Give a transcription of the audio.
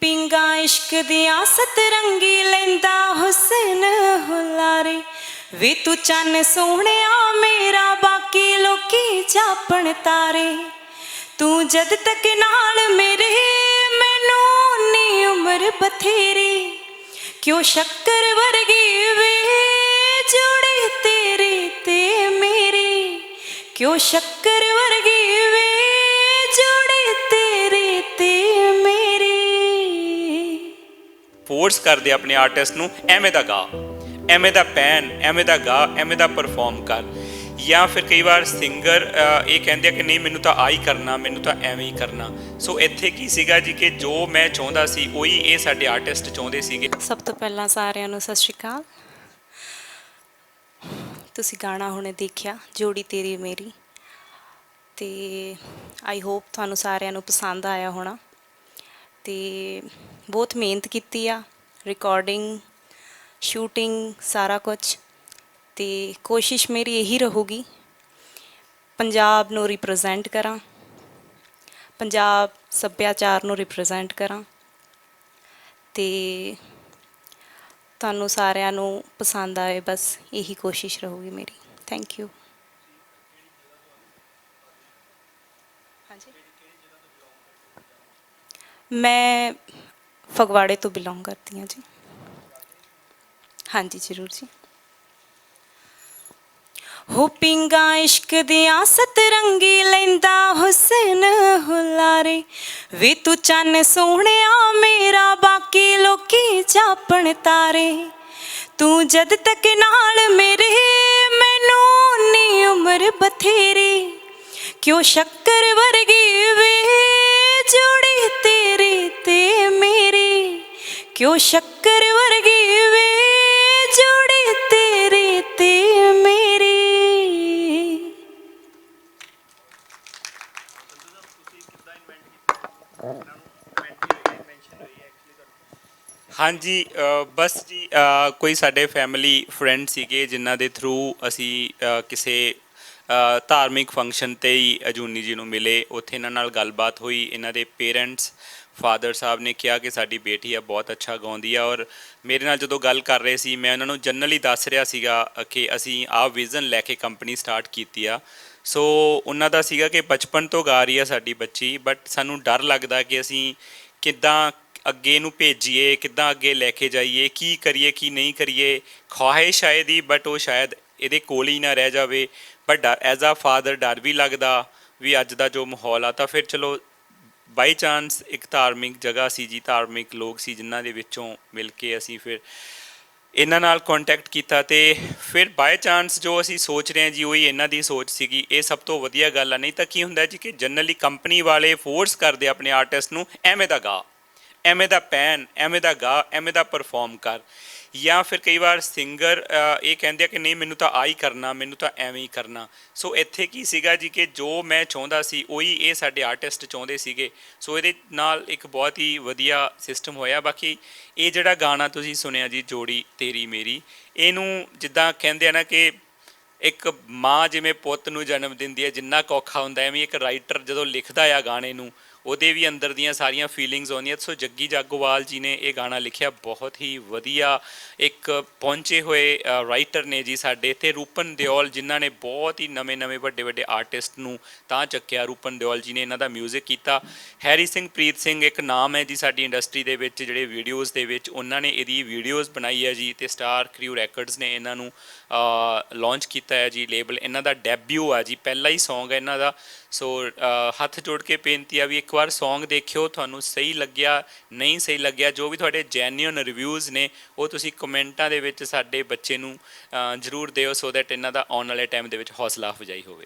ਪਿੰਗਾ ਇਸ਼ਕ ਦੀਆਂ ਸਤਰੰਗੀ ਲੈਂਦਾ ਹੁਸਨ ਹੁਲਾਰੇ। ਵੇ ਤੂੰ ਚੰਨ ਸੋਹਣਿਆ, ਮੇਰਾ ਬਾਕੀ ਲੋਕੀ ਚਾਪਣ ਤਾਰੇ। ਤੂੰ ਜਦ ਤੱਕ ਨਾਲ ਮੇਰੇ, ਮੈਨੂੰ ਨੀ ਉਮਰ ਬਥੇਰੀ। ਕਿਉਂ ਸ਼ੱਕਰ ਵਰਗੀ ਵੇ, ਜੋੜੀ ਤੇਰੇ ਤੇ ਮੇਰੀ। ਕਿਉਂ ਸ਼ੱਕਰ ਕੋਰਸ ਕਰਦੇ ਆਪਣੇ ਆਰਟਿਸਟ ਨੂੰ, ਐਵੇਂ ਦਾ ਗਾ, ਐਵੇਂ ਦਾ ਪੈਨ ਐਵੇਂ ਦਾ ਗਾ, ਐਵੇਂ ਦਾ ਪਰਫਾਰਮ ਕਰ। ਜਾਂ ਫਿਰ ਕਈ ਵਾਰ ਸਿੰਗਰ ਇਹ ਕਹਿੰਦੇ ਆ ਕਿ ਨਹੀਂ, ਮੈਨੂੰ ਤਾਂ ਆ ਹੀ ਕਰਨਾ, ਮੈਨੂੰ ਤਾਂ ਐਵੇਂ ਹੀ ਕਰਨਾ। ਸੋ ਇੱਥੇ ਕੀ ਸੀਗਾ ਜੀ ਕਿ ਜੋ ਮੈਂ ਚਾਹੁੰਦਾ ਸੀ, ਉਹੀ ਇਹ ਸਾਡੇ ਆਰਟਿਸਟ ਚਾਹੁੰਦੇ ਸੀਗੇ। ਸਭ ਤੋਂ ਪਹਿਲਾਂ ਸਾਰਿਆਂ ਨੂੰ ਸਤਿ ਸ਼੍ਰੀ ਅਕਾਲ। ਤੁਸੀਂ ਗਾਣਾ ਹੁਣੇ ਦੇਖਿਆ, ਜੋੜੀ ਤੇਰੀ ਮੇਰੀ। ਤੇ ਆਈ ਹੋਪ ਤੁਹਾਨੂੰ ਸਾਰਿਆਂ ਨੂੰ ਪਸੰਦ ਆਇਆ ਹੋਣਾ। ਤੇ ਬਹੁਤ ਮਿਹਨਤ ਕੀਤੀ ਆ ਰਿਕਾਰਡਿੰਗ ਸ਼ੂਟਿੰਗ ਸਾਰਾ ਕੁਝ ਤੇ ਕੋਸ਼ਿਸ਼ ਮੇਰੀ ਇਹੀ ਰਹੂਗੀ, ਪੰਜਾਬ ਨੂੰ ਰਿਪਰੈਜ਼ੈਂਟ ਕਰਾਂ, ਪੰਜਾਬ ਸੱਭਿਆਚਾਰ ਨੂੰ ਰਿਪਰੈਜ਼ੈਂਟ ਕਰਾਂ। ਤੇ ਤੁਹਾਨੂੰ ਸਾਰਿਆਂ ਨੂੰ ਪਸੰਦ ਆਏ, ਬਸ ਇਹੀ ਕੋਸ਼ਿਸ਼ ਰਹੂਗੀ ਮੇਰੀ। ਥੈਂਕ ਯੂ ਹਾਂਜੀ। ਮੈਂ ਫਗਵਾੜੇ ਤੋਂ ਬਿਲੋਂਗ ਕਰਦੀ ਹਾਂ ਜੀ। ਹਾਂਜੀ, ਜ਼ਰੂਰ ਜੀ। ਹੋ ਪਿੰਗਾ ਇਸ਼ਕ ਦੀਆਂ ਸਤਰੰਗੀ ਲੈਂਦਾ ਹੁਸਨ ਹੁਲਾਰੇ। ਵੇ ਤੂੰ ਚੰਨ ਸੋਹਣਿਆ, ਮੇਰਾ ਬਾਕੀ ਲੋਕੀ ਜਾਪਣ ਤਾਰੇ। ਤੂੰ ਜਦ ਤੱਕ ਨਾਲ ਮੇਰੇ, ਮੈਨੂੰ ਨੀ ਉਮਰ ਬਥੇਰੀ। ਕਿਉਂ ਸ਼ੱਕਰ ਵਰਗੀ ਵੇ ਜੋੜੀ ਕਿਉਂ ਸ਼ੱਕਰ ਵਰਗੀ ਵੇ ਜੋੜੀ ਤੇਰੀ ਤੇ ਮੇਰੀ? ਹਾਂਜੀ ਅ, ਬਸ ਜੀ ਅ, ਕੋਈ ਸਾਡੇ ਫੈਮਿਲੀ ਫਰੈਂਡ ਸੀਗੇ ਜਿਨ੍ਹਾਂ ਦੇ ਥਰੂ ਅਸੀਂ ਅ, ਕਿਸੇ ਧਾਰਮਿਕ ਫੰਕਸ਼ਨ ਤੇ ਹੀ ਅਜੂਨੀ ਜੀ ਨੂੰ ਮਿਲੇ। ਉੱਥੇ ਇਹਨਾਂ ਨਾਲ ਗੱਲਬਾਤ ਹੋਈ। ਇਹਨਾਂ ਦੇ ਪੇਰੈਂਟਸ ਫਾਦਰ ਸਾਹਿਬ ਨੇ ਕਿਹਾ ਕਿ ਸਾਡੀ ਬੇਟੀ ਆ, ਬਹੁਤ ਅੱਛਾ ਗਾਉਂਦੀ ਆ ਔਰ ਮੇਰੇ ਨਾਲ ਜਦੋਂ ਗੱਲ ਕਰ ਰਹੇ ਸੀ, ਮੈਂ ਉਹਨਾਂ ਨੂੰ ਜਨਰਲੀ ਦੱਸ ਰਿਹਾ ਸੀਗਾ ਕਿ ਅਸੀਂ ਆਹ ਵਿਜ਼ਨ ਲੈ ਕੇ ਕੰਪਨੀ ਸਟਾਰਟ ਕੀਤੀ ਆ। ਸੋ ਉਹਨਾਂ ਦਾ ਸੀਗਾ ਕਿ ਬਚਪਨ ਤੋਂ ਗਾ ਰਹੀ ਆ ਸਾਡੀ ਬੱਚੀ ਬਟ ਸਾਨੂੰ ਡਰ ਲੱਗਦਾ ਕਿ ਅਸੀਂ ਕਿੱਦਾਂ ਅੱਗੇ ਨੂੰ ਭੇਜੀਏ, ਕਿੱਦਾਂ ਅੱਗੇ ਲੈ ਕੇ ਜਾਈਏ, ਕੀ ਕਰੀਏ, ਕੀ ਨਹੀਂ ਕਰੀਏ। ਖਵਾਹਿਸ਼ ਸ਼ਾਇਦ ਹੀ ਬਟ ਉਹ ਸ਼ਾਇਦ ਇਹਦੇ ਕੋਲ ਹੀ ਨਾ ਰਹਿ ਜਾਵੇ। ਬਟ ਐਜ਼ ਆ ਫਾਦਰ ਡਰ ਵੀ ਲੱਗਦਾ ਵੀ ਅੱਜ ਦਾ ਜੋ ਮਾਹੌਲ ਆ, ਤਾਂ ਫਿਰ ਚਲੋ ਬਾਈ ਚਾਂਸ ਇੱਕ ਧਾਰਮਿਕ ਜਗ੍ਹਾ ਸੀ ਜੀ, ਧਾਰਮਿਕ ਲੋਕ ਸੀ ਜਿਨ੍ਹਾਂ ਦੇ ਵਿੱਚੋਂ ਮਿਲ ਕੇ ਅਸੀਂ ਫਿਰ ਇਹਨਾਂ ਨਾਲ ਕੰਟੈਕਟ ਕੀਤਾ ਤੇ ਫਿਰ ਬਾਈ ਚਾਂਸ ਜੋ ਅਸੀਂ ਸੋਚ ਰਹੇ ਹਾਂ ਜੀ, ਉਹੀ ਇਹਨਾਂ ਦੀ ਸੋਚ ਸੀਗੀ। ਇਹ ਸਭ ਤੋਂ ਵਧੀਆ ਗੱਲ ਆ, ਨਹੀਂ ਤਾਂ ਕੀ ਹੁੰਦਾ ਜੀ ਕਿ ਜਨਰਲੀ ਕੰਪਨੀ ਵਾਲੇ ਫੋਰਸ ਕਰਦੇ ਆਪਣੇ ਆਰਟਿਸਟ ਨੂੰ, ਐਵੇਂ ਦਾ ਗਾ, ਐਵੇਂ ਦਾ ਪੈਨ ਐਵੇਂ ਦਾ ਗਾ, ਐਵੇਂ ਦਾ ਪਰਫਾਰਮ ਕਰ। ਜਾਂ ਫਿਰ ਕਈ ਵਾਰ ਸਿੰਗਰ ਇਹ ਕਹਿੰਦੇ ਆ ਕਿ ਨਹੀਂ, ਮੈਨੂੰ ਤਾਂ ਆ ਹੀ ਕਰਨਾ, ਮੈਨੂੰ ਤਾਂ ਐਵੇਂ ਹੀ ਕਰਨਾ। ਸੋ ਇੱਥੇ ਕੀ ਸੀਗਾ ਜੀ ਕਿ ਜੋ ਮੈਂ ਚਾਹੁੰਦਾ ਸੀ, ਉਹੀ ਇਹ ਸਾਡੇ ਆਰਟਿਸਟ ਚਾਹੁੰਦੇ ਸੀਗੇ। ਸੋ ਇਹਦੇ ਨਾਲ ਇੱਕ ਬਹੁਤ ਹੀ ਵਧੀਆ ਸਿਸਟਮ ਹੋਇਆ। ਬਾਕੀ ਇਹ ਜਿਹੜਾ ਗਾਣਾ ਤੁਸੀਂ ਸੁਣਿਆ ਜੀ, ਜੋੜੀ ਤੇਰੀ ਮੇਰੀ, ਇਹਨੂੰ ਜਿੱਦਾਂ ਕਹਿੰਦੇ ਆ ਨਾ ਕਿ ਇੱਕ ਮਾਂ ਜਿਵੇਂ ਪੁੱਤ ਨੂੰ ਜਨਮ ਦਿੰਦੀ ਹੈ, ਜਿੰਨਾ ਕੁ ਔਖਾ ਹੁੰਦਾ, ਐਵੇਂ ਇੱਕ ਰਾਈਟਰ ਜਦੋਂ ਲਿਖਦਾ ਆ ਗਾਣੇ ਨੂੰ ਉਹਦੇ ਵੀ ਅੰਦਰ ਦੀਆਂ ਸਾਰੀਆਂ ਫੀਲਿੰਗਸ ਆਉਂਦੀਆਂ। ਸੋ ਜੱਗੀ ਜਾਗੋਵਾਲ ਜੀ ਨੇ ਇਹ ਗਾਣਾ ਲਿਖਿਆ, ਬਹੁਤ ਹੀ ਵਧੀਆ। ਇੱਕ ਪਹੁੰਚੇ ਹੋਏ ਰਾਈਟਰ ਨੇ ਜੀ ਸਾਡੇ ਤੇ ਰੂਪਨ ਦਿਓਲ, ਜਿਨ੍ਹਾਂ ਨੇ ਬਹੁਤ ਹੀ ਨਵੇਂ-ਨਵੇਂ, ਵੱਡੇ-ਵੱਡੇ ਆਰਟਿਸਟ ਨੂੰ ਤਾਂ ਚੱਕਿਆ। ਰੂਪਨ ਦਿਓਲ ਜੀ ਨੇ ਇਹਨਾਂ ਦਾ 뮤직 ਕੀਤਾ। ਹੈਰੀ ਸਿੰਘ, ਪ੍ਰੀਤ ਸਿੰਘ, ਇੱਕ ਨਾਮ ਹੈ ਜੀ ਸਾਡੀ ਇੰਡਸਟਰੀ ਦੇ ਵਿੱਚ, ਜਿਹੜੇ ਵੀਡੀਓਜ਼ ਦੇ ਵਿੱਚ ਉਹਨਾਂ ਨੇ ਇਹਦੀ ਵੀਡੀਓਜ਼ ਬਣਾਈ ਹੈ ਜੀ ਤੇ ਸਟਾਰ ਕ੍ਰਿਊ ਰੈਕੋਰਡਸ ਨੇ ਇਹਨਾਂ ਨੂੰ ਲਾਂਚ ਕੀਤਾ ਹੈ ਜੀ ਲੇਬਲ ਇਹਨਾਂ ਦਾ ਡੈਬਿਊ ਆ ਜੀ, ਪਹਿਲਾ ਹੀ Song ਹੈ ਇਹਨਾਂ ਦਾ। ਸੋ ਹੱਥ ਜੋੜ ਕੇ ਬੇਨਤੀ ਆ ਵੀ ਇੱਕ ਵਾਰ Song ਦੇਖਿਓ, ਤੁਹਾਨੂੰ ਸਹੀ ਲੱਗਿਆ, ਨਹੀਂ ਸਹੀ ਲੱਗਿਆ, ਜੋ ਵੀ ਤੁਹਾਡੇ ਜੈਨੂਇਨ ਰਿਵਿਊਜ਼ ਨੇ, ਉਹ ਤੁਸੀਂ ਕਮੈਂਟਾਂ ਦੇ ਵਿੱਚ ਸਾਡੇ ਬੱਚੇ ਨੂੰ ਜ਼ਰੂਰ ਦਿਓ ਸੋ ਦੈਟ ਇਹਨਾਂ ਦਾ ਆਉਣ ਵਾਲੇ ਟਾਈਮ ਦੇ ਵਿੱਚ ਹੌਸਲਾ ਅਫਜਾਈ ਹੋਵੇ।